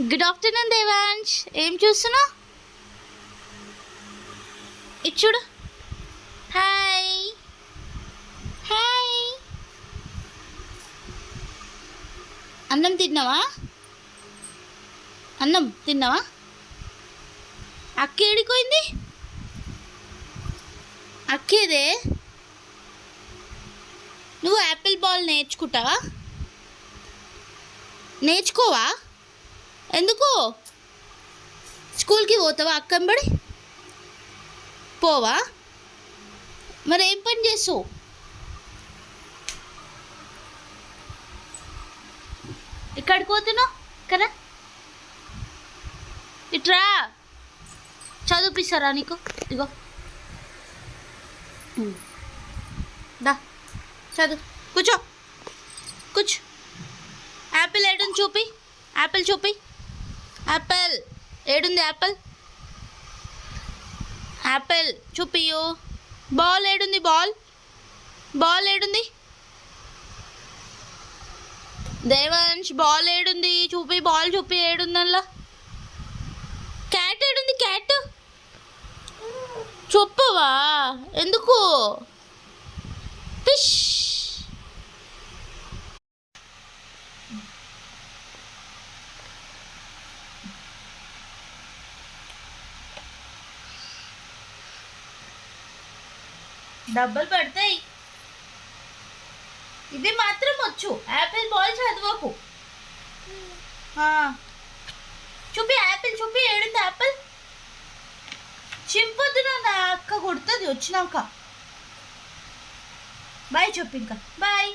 Good afternoon Devansh ఏం చూస్తున్నావు? ఇచ్చుడు చూడు. హాయ్ హాయ్ అన్నం తిన్నావా? అన్నం తిన్నావా? అక్క ఏడిపోయింది అక్కేదే? నువ్వు యాపిల్ బాల్ నేర్చుకుంటావా? నేర్చుకోవా? ఎందుకు? స్కూల్కి పోతావా? అక్కంబడి పోవా? మరి ఏం పని చేస్తావు? ఇక్కడికి పోతున్నావు? కదా ఇట్రా. చదివిపిస్తారా నీకు? ఇగో దా. చదువు. కూర్చో. కూర్చో. యాపిల్ ఏడుంది చూపి. యాపిల్ చూపి. యాపిల్ ఏడుంది యాపిల్ యాపిల్ చూపియు బాల్ ఏడుంది బాల్ బాల్ ఏడుంది? దేవంశ్ బాల్ ఏడుంది? చూపి బాల్ చూపి ఏడుందల్లా? క్యాట్ ఏడుంది క్యాట్ చెప్పవా? ఎందుకు? ఫిష్ డబ్బులు పడతాయి. ఇది మాత్రం వచ్చు. యాపిల్ బాల్ చదవకు. చూపి యాపిల్ చూపి ఏడుంది యాపిల్? చింపొద్దు నా అక్క కొడుతుంది వచ్చినాక. బాయ్ చెప్పు ఇంకా. బాయ్.